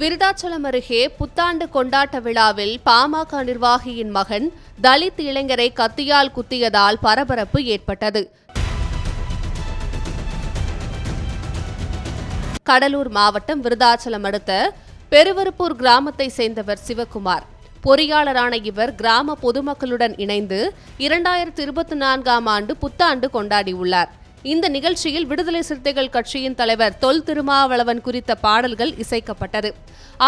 விருதாச்சலம் அருகே புத்தாண்டு கொண்டாட்ட விழாவில் பாமக நிர்வாகியின் மகன் தலித் இளைஞரை கத்தியால் குத்தியதால் பரபரப்பு ஏற்பட்டது. கடலூர் மாவட்டம் விருதாச்சலம் அடுத்த பெருவருப்பூர் கிராமத்தை சேர்ந்தவர் சிவகுமார். பொறியாளரான இவர் கிராம பொதுமக்களுடன் இணைந்து இரண்டாயிரத்தி இருபத்தி நான்காம் ஆண்டு புத்தாண்டு கொண்டாடியுள்ளார் இந்த நிகழ்ச்சியில் விடுதலை சிறுத்தைகள் கட்சியின் தலைவர் தொல் திருமாவளவன் குறித்த பாடல்கள் இசைக்கப்பட்டது.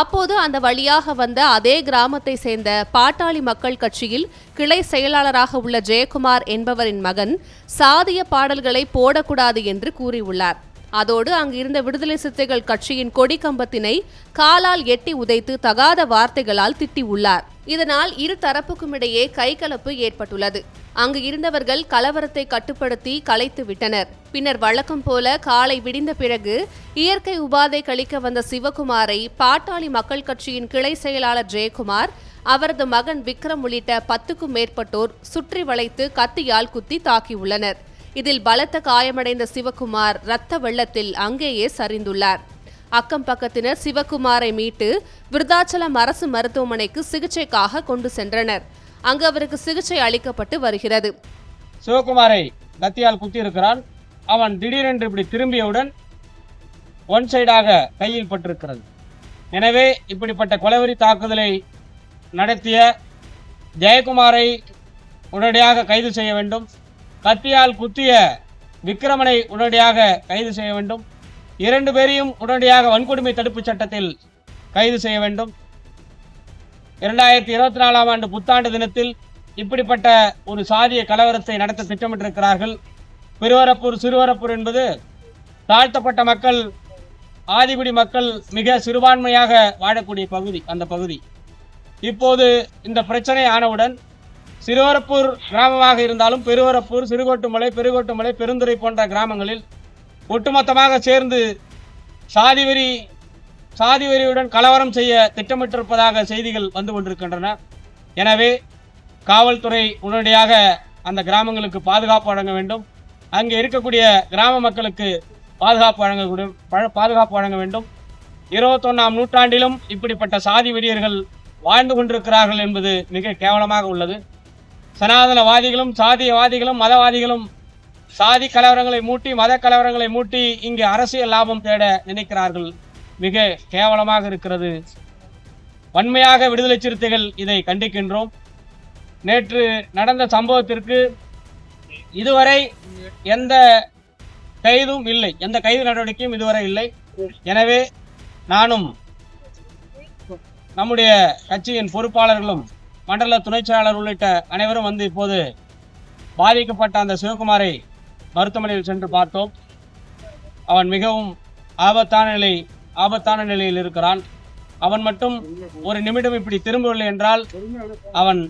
அப்போது அந்த வழியாக வந்த அதே கிராமத்தை சேர்ந்த பாட்டாளி மக்கள் கட்சியில் கிளை செயலாளராக உள்ள ஜெயக்குமார் என்பவரின் மகன் சாதிய பாடல்களை போடக்கூடாது என்று கூறியுள்ளார். அதோடு அங்கு இருந்த விடுதலை சிறுத்தைகள் கட்சியின் கொடி கம்பத்தினை காலால் எட்டி உதைத்து தகாத வார்த்தைகளால் திட்டியுள்ளார். இதனால் இரு தரப்புக்கும் இடையே கைகலப்பு ஏற்பட்டுள்ளது. அங்கு இருந்தவர்கள் கலவரத்தை கட்டுப்படுத்தி கலைத்து விட்டனர். பின்னர் வழக்கம் போல காலை விடிந்த பிறகு இயற்கை உபாதை கழிக்க வந்த சிவகுமாரை பாட்டாளி மக்கள் கட்சியின் கிளை செயலாளர் ஜெயக்குமார் அவரது மகன் விக்ரம் உள்ளிட்ட பத்துக்கும் மேற்பட்டோர் சுற்றி வளைத்து கத்தியால் குத்தி தாக்கியுள்ளனர். இதில் பலத்த காயமடைந்த சிவகுமார் இரத்த வெள்ளத்தில் அங்கேயே சரிந்துள்ளார். அக்கம் பக்கத்தினர் சிவகுமாரை மீட்டு விருதாச்சலம் அரசு மருத்துவமனைக்கு சிகிச்சைக்காக கொண்டு சென்றனர். அங்கு அவருக்கு சிகிச்சை அளிக்கப்பட்டு வருகிறது. சிவகுமாரை கத்தியால் குத்தியிருக்கிறான். அவன் திடீரென்று இப்படி திரும்பியவுடன் ஒன் சைடாக கையில் பட்டிருக்கிறது. எனவே இப்படிப்பட்ட கொலைவெறி தாக்குதலை நடத்திய ஜெயக்குமாரை உடனடியாக கைது செய்ய வேண்டும். கத்தியால் குத்திய விக்ரமனை உடனடியாக கைது செய்ய வேண்டும். இரண்டு பேரையும் உடனடியாக வன்கொடுமை தடுப்புச் சட்டத்தில் கைது செய்ய வேண்டும். இரண்டாயிரத்தி இருபத்தி நாலாம் ஆண்டு புத்தாண்டு தினத்தில் இப்படிப்பட்ட ஒரு சாதிய கலவரத்தை நடத்த திட்டமிட்டிருக்கிறார்கள். பெருவரப்பூர் சிறுவரப்பூர் என்பது தாழ்த்தப்பட்ட மக்கள் ஆதிகுடி மக்கள் மிக சிறுபான்மையாக வாழக்கூடிய பகுதி அந்த பகுதி. இப்போது இந்த பிரச்சனை ஆனவுடன் சிறுவரப்பூர் கிராமமாக இருந்தாலும் பெருவரப்பூர் சிறுகோட்டுமலை பெருகோட்டுமலை பெருந்துறை போன்ற கிராமங்களில் ஒட்டுமொத்தமாக சேர்ந்து சாதிவெறி சாதிவெறியுடன் கலவரம் செய்ய திட்டமிட்டிருப்பதாக செய்திகள் வந்து கொண்டிருக்கின்றன. எனவே காவல்துறை உடனடியாக அந்த கிராமங்களுக்கு பாதுகாப்பு வழங்க வேண்டும். அங்கே இருக்கக்கூடிய கிராம மக்களுக்கு பாதுகாப்பு வழங்கக்கூடிய பாதுகாப்பு வழங்க வேண்டும். இருபத்தொன்னாம் நூற்றாண்டிலும் இப்படிப்பட்ட சாதி வெறியர்கள் வாழ்ந்து கொண்டிருக்கிறார்கள் என்பது மிக கேவலமாக உள்ளது. சனாதனவாதிகளும் சாதியவாதிகளும் மதவாதிகளும் சாதி கலவரங்களை மூட்டி மத கலவரங்களை மூட்டி இங்கு அரசியல் லாபம் தேட நினைக்கிறார்கள். மிக கேவலமாக இருக்கிறது. வன்மையாக விடுதலை சிறுத்தைகள் இதை கண்டிக்கின்றோம். நேற்று நடந்த சம்பவத்திற்கு இதுவரை எந்த கைதும் இல்லை. எந்த கைது நடவடிக்கையும் இதுவரை இல்லை. எனவே நானும் நம்முடைய கட்சியின் பொறுப்பாளர்களும் மண்டல துணைச் செயலாளர் உள்ளிட்ட அனைவரும் வந்து இப்போது பாதிக்கப்பட்ட அந்த சிவகுமாரை மருத்துவமனையில் சென்று பார்த்தோம். அவன் மிகவும் ஆபத்தான நிலை ஆபத்தான நிலையில் இருக்கிறான். அவன் மட்டும் ஒரு நிமிடம் இப்படி திரும்பவில்லை என்றால் அவன்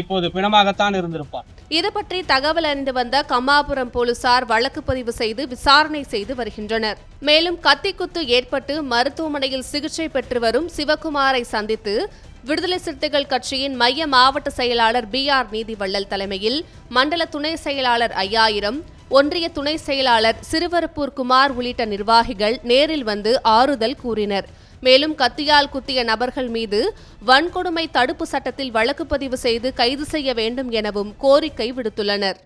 இப்போது பிணமாகத்தான் இருந்திருப்பான். இது பற்றி தகவல் அறிந்து வந்த கம்மாபுரம் போலீசார் வழக்கு பதிவு செய்து விசாரணை செய்து வருகின்றனர். மேலும் கத்திக்குத்து ஏற்பட்டு மருத்துவமனையில் சிகிச்சை பெற்று வரும் சிவகுமாரை சந்தித்து விடுதலை சிறுத்தைகள் கட்சியின் மைய மாவட்ட செயலாளர் பி ஆர் நீதிவள்ளல் தலைமையில் மண்டல துணை செயலாளர் ஐயாயிரம் ஒன்றிய துணை செயலாளர் சிறுவரப்பூர் குமார் உள்ளிட்ட நிர்வாகிகள் நேரில் வந்து ஆறுதல் கூறினர். மேலும் கத்தியால் குத்திய நபர்கள் மீது வன்கொடுமை தடுப்பு சட்டத்தில் வழக்கு பதிவு செய்து கைது செய்ய வேண்டும் எனவும் கோரிக்கை விடுத்துள்ளனர்.